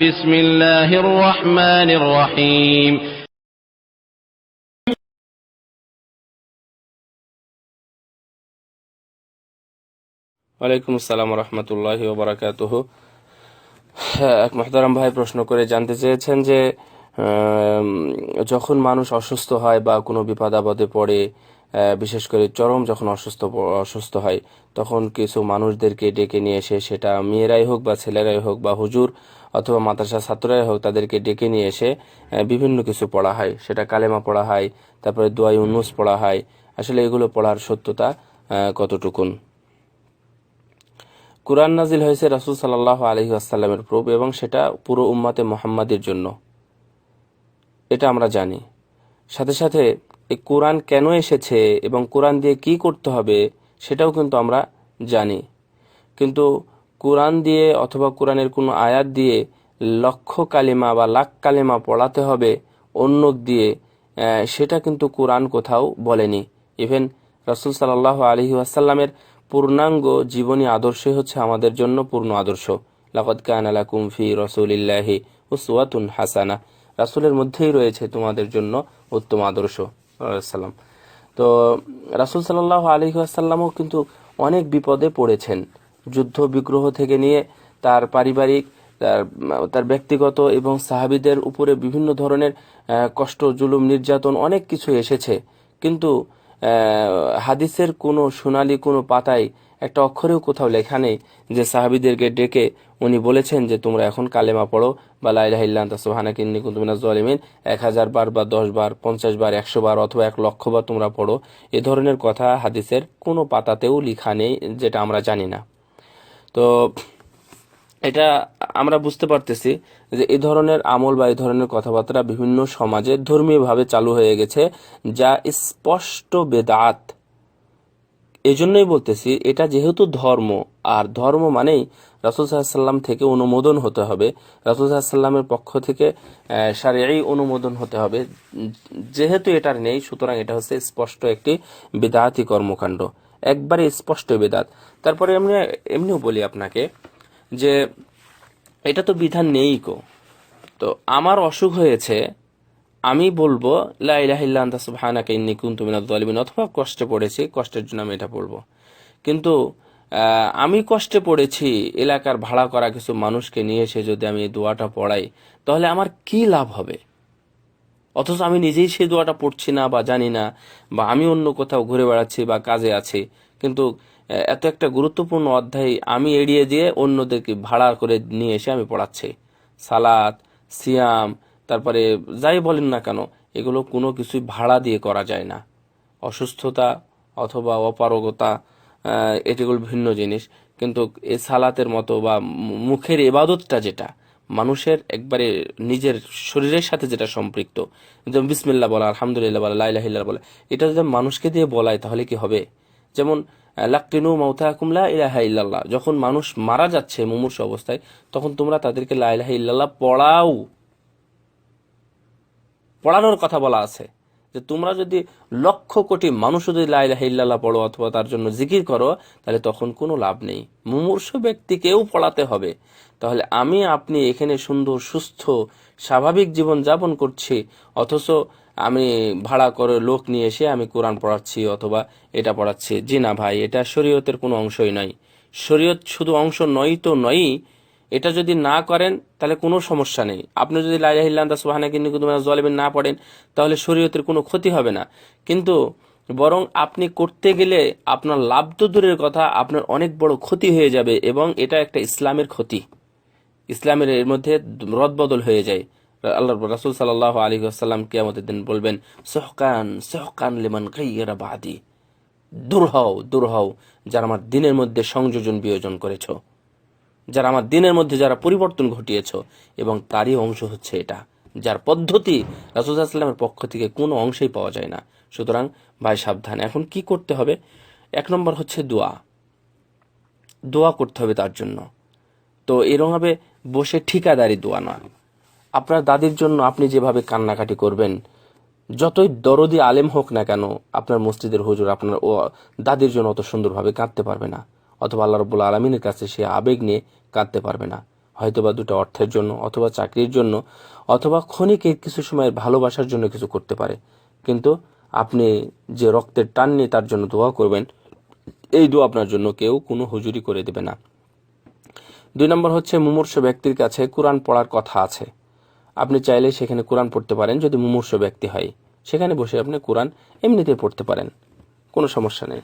বিসমিল্লাহির রহমানির রহিম ওয়ালাইকুম আসসালাম রহমতুল্লাহ ওবরাকাতুহ। হ্যাঁ, এক মহতারাম ভাই প্রশ্ন করে জানতে চেয়েছেন যে যখন মানুষ অসুস্থ হয় বা কোনো বিপদ আপদে পড়ে বিশেষ করে চরম যখন অসুস্থ অসুস্থ হয়, তখন কিছু মানুষদেরকে ডেকে নিয়ে এসে সেটা মেয়েরাই হোক বা ছেলেরাই হোক বা হুজুর অথবা মাদ্রাসা ছাত্ররাই হোক তাদেরকে ডেকে নিয়ে এসে বিভিন্ন কিছু পড়া হয়। সেটা কালেমা পড়া হয়, তারপরে দোয়াই উন্নুস পড়া হয়। আসলে এগুলো পড়ার সত্যতা কতটুকুন? কুরআন নাজিল হয়েছে রাসূল সাল্লাল্লাহু আলাইহি ওয়াসাল্লামের প্রভু এবং সেটা পুরো উম্মাতে মুহাম্মাদের জন্য। এটা আমরা জানি। সাথে সাথে এই কোরআন কেন এসেছে এবং কোরআন দিয়ে কি করতে হবে সেটাও কিন্তু আমরা জানি। কিন্তু কোরআন দিয়ে অথবা কোরআনের কোনো আয়াত দিয়ে লক্ষ কালিমা বা লাখ কালিমা পড়াতে হবে অন্য দিয়ে সেটা কিন্তু কোরআন কোথাও বলেনি। ইভেন রাসূল সাল্লাল্লাহু আলাইহি ওয়াসাল্লামের পূর্ণাঙ্গ জীবনী আদর্শই হচ্ছে আমাদের জন্য পূর্ণ আদর্শ। লাকাদ কানা লাকুম ফি রাসূলিল্লাহি উসওয়াতুন হাসানা। রাসূলের মধ্যেই রয়েছে তোমাদের জন্য উত্তম আদর্শ। সাল্লাম তো রাসুল সাল্লাহ আলি আসাল্লামও কিন্তু অনেক বিপদে পড়েছেন। যুদ্ধ, বিগ্রহ থেকে নিয়ে তার পারিবারিক, তার তার ব্যক্তিগত এবং সাহাবিদের উপরে বিভিন্ন ধরনের কষ্ট, জুলুম, নির্যাতন অনেক কিছু এসেছে। কিন্তু হাদিসের কোনো সোনালি কোনো পাতায় একটা অক্ষরেও কোথাও লেখা নেই যে সাহাবিদেরকে ডেকে উনি বলেছেন যে তোমরা এখন কালেমা পড়ো, বা লাইলাহিল্লাহ সুহানাক ইন্নি কুনতু মিনাজ জালিমিন এক হাজার বার বা দশ বার, পঞ্চাশ বার, একশো বার, অথবা এক লক্ষ বার তোমরা পড়ো। এ ধরনের কথা হাদিসের কোনো পাতাতেও লেখা নেই, যেটা আমরা জানি না। তো এটা আমরা বুঝতে পারতেছি যে এই ধরনের আমল বা এই ধরনের কথাবার্তা বিভিন্ন সমাজে ধর্মীয়ভাবে চালু হয়ে গেছে, যা স্পষ্ট বেদাত। এই জন্যই বলতেছি, এটা যেহেতু ধর্ম, আর ধর্ম মানেই রাসুল সাল্লাম থেকে অনুমোদন হতে হবে। রাসুল সাল্লামের পক্ষ থেকে সারিয়াই অনুমোদন হতে হবে। যেহেতু এটার নেই, সুতরাং এটা হচ্ছে স্পষ্ট একটি বেদাতি কর্মকাণ্ড। একবারে স্পষ্ট বেদাত। তারপরে এমনি এমনিও বলি আপনাকে যে এটা তো বিধান নেই কো। তো আমার অসুখ হয়েছে, আমি বলব, লা ইলাহা ইল্লা আনতা সুবহানাকা ইন্নী কুনতু জালিমিন অথবা কষ্টে পড়েছি, কষ্টের জন্য আমি এটা বলব। কিন্তু আমি কষ্টে পড়েছি, এলাকার ভাড়া করা কিছু মানুষকে নিয়ে এসে যদি আমি এই দোয়াটা পড়াই, তাহলে আমার কি লাভ হবে? অথচ আমি নিজেই সেই দোয়াটা পড়ছি না বা জানি না, বা আমি অন্য কোথাও ঘুরে বেড়াচ্ছি বা কাজে আছি। কিন্তু এত একটা গুরুত্বপূর্ণ অধ্যায় আমি এড়িয়ে দিয়ে অন্যদেরকে ভাড়া করে নিয়ে এসে আমি পড়াচ্ছি। সালাত, সিয়াম, তারপরে যাই বলেন না কেন, এগুলো কোনো কিছুই ভাড়া দিয়ে করা যায় না। অসুস্থতা অথবা অপারগতা এটিগুলো ভিন্ন জিনিস। কিন্তু এ সালাতের মতো বা মুখের এবাদতটা যেটা, মানুষের একবারে নিজের শরীরের সাথে যেটা সম্পৃক্ত, যেমন বিসমিল্লা বলা, আলহামদুলিল্লাহ বলা লাইলাহিল্লাহ বলা, এটা যদি মানুষকে দিয়ে বলায় তাহলে কি হবে? যেমন লাক্কিনু মাউথা কুমলা ইলাহা ইল্লাল্লাহ। যখন মানুষ মারা যাচ্ছে মুমূর্ষ অবস্থায়, তখন তোমরা তাদেরকে লাইলাহা ইল্লাল্লাহ পড়াও। পড়ানোর কথা বলা আছে যে তোমরা যদি লক্ষ কোটি মানুষ যদি লাইলাহা ইল্লাল্লাহ পড়ো অথবা তার জন্য জিকির করো, তাহলে তখন কোনো লাভ নেই। মুমূর্ষ ব্যক্তিকেও পড়াতে হবে। তাহলে আমি, আপনি এখানে সুন্দর, সুস্থ, স্বাভাবিক জীবন যাপন করছি, অথচ আমি ভাড়া করে লোক নিয়ে এসে আমি কোরআন পড়াচ্ছি অথবা এটা পড়াচ্ছি। জি না ভাই, এটা শরীয়তের কোনো অংশই নয়। শরীয়ত শুধু অংশ নয় তো নয়ই, এটা যদি না করেন তাহলে কোনো সমস্যা নেই। আপনি যদি লাইলাহিল্লাহ সুবাহানা কিন্তু জলিমিন না পড়েন, তাহলে শরীয়তের কোনো ক্ষতি হবে না। কিন্তু বরং আপনি করতে গেলে আপনার লাভ তো দূরের কথা, আপনার অনেক বড় ক্ষতি হয়ে যাবে এবং এটা একটা ইসলামের ক্ষতি। ইসলামের এর মধ্যে রদবদল হয়ে যায়। আল্লাহ রাসুল সাল্লাহ আলী আসাল্লাম কিয়ামতের দিন বলবেন, সহকান সহকান লিমান গাইয়েরা বাদি। দূর হও দূর হও, যারা আমার দিনের মধ্যে সংযোজন বিয়োজন করেছ। যারা আমার দিনের মধ্যে যারা পরিবর্তন ঘটিয়েছ, এবং তারই অংশ হচ্ছে এটা। যার পদ্ধতি রাসুলসাল্লামের পক্ষ থেকে কোনো অংশেই পাওয়া যায় না। সুতরাং, ভাই, সাবধান। এখন কি করতে হবে? এক নম্বর হচ্ছে দোয়া। দোয়া করতে হবে তার জন্য। তো এরমভাবে বসে ঠিকাদারি দোয়া না আপনার দাদির জন্য আপনি যেভাবে কান্নাকাটি করবেন, যতই দরদি আলেম হোক না কেন, আপনার মসজিদের হুজুর আপনার ও দাদির জন্য অত সুন্দরভাবে কাঁদতে পারবে না, অথবা আল্লাহ রব্বুল আলমিনের কাছে সে আবেগ নিয়ে কাঁদতে পারবে না। হয়তোবা দুটো অর্থের জন্য, অথবা চাকরির জন্য, অথবা ক্ষণিকের কিছু সময়ের ভালোবাসার জন্য কিছু করতে পারে। কিন্তু আপনি যে রক্তের টান নিয়ে তার জন্য দোয়া করবেন, এই দোয়া আপনার জন্য কেউ কোনো হুজুরি করে দেবে না। দুই নম্বর হচ্ছে মুমূর্ষ ব্যক্তির কাছে কোরআন পড়ার কথা আছে। আপনি চাইলে সেখানে কোরআন পড়তে পারেন, যদি মুমূর্ষ ব্যক্তি হয়। সেখানে বসে আপনি কোরআন এমনিতে পড়তে পারেন। কোনো সমস্যা নেই।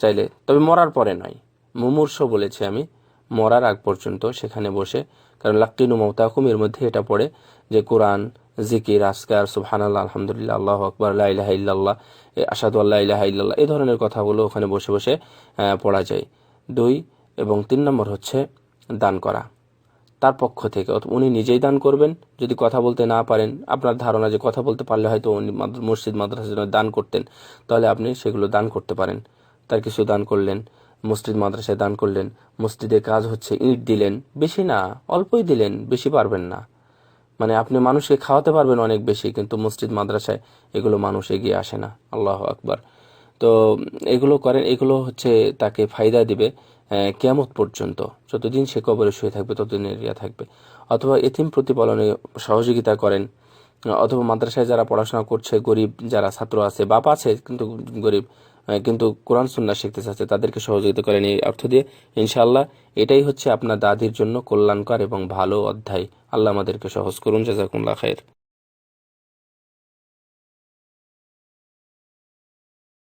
চাইলে, তবে মরার পরে নয়। মুমূর্ষ বলেছি আমি, মরার আগ পর্যন্ত সেখানে বসে, কারণ লাক্কিনু মমতাকুম এর মধ্যে এটা পড়ে যে কোরআন, জিকির আসকার সুবহানাল্লাহ, আলহামদুলিল্লাহ, আল্লাহ আকবর ইল্লাল্লাহ, এ আসাদু আল্লাহ ইলাহা ইল্লাল্লাহ এই ধরনের কথাগুলো ওখানে বসে বসে পড়া যায়। দুই এবং তিন নম্বর হচ্ছে দান করা। তার পক্ষ থেকে। উনি নিজেই দান করবেন। যদি কথা বলতে না পারেন, আপনার ধারণা যে কথা বলতে পারলে হয়তো উনি মসজিদ, মাদ্রাসার জন্য দান করতেন। তাহলে আপনি সেগুলো দান করতে পারেন। তার কিছু দান করলেন, মসজিদ, মাদ্রাসায় দান করলেন, মসজিদে কাজ হচ্ছে, ইট দিলেন, বেশি না, অল্পই দিলেন, বেশি পারবেন না। মানে আপনি মানুষকে খাওয়াতে পারবেন অনেক বেশি, কিন্তু মসজিদ, মাদ্রাসায় এগুলো মানুষ এগিয়ে আসে না। আল্লাহ আকবার। তো এগুলো করেন, এগুলো হচ্ছে তাকে ফায়দা দিবে কেমত পর্যন্ত। যতদিন সে কবরে শুয়ে থাকবে ততদিন এরিয়া থাকবে। অথবা এতিম প্রতিপালনে সহযোগিতা করেন, অথবা মাদ্রাসায় যারা পড়াশোনা করছে, গরিব যারা ছাত্র আছে, বাপ আছে কিন্তু গরিব কিন্তু কোরআন সুন্না শিখতে চাচ্ছে, তাদেরকে সহযোগিতা করেন। এই অর্থ দিয়ে ইনশাআল্লাহ এটাই হচ্ছে আপনার দাদির জন্য কল্যাণকর এবং ভালো অধ্যায়। আল্লাহ আমাদেরকে সহজ করুন জাজাকুল্লাহ খায়ের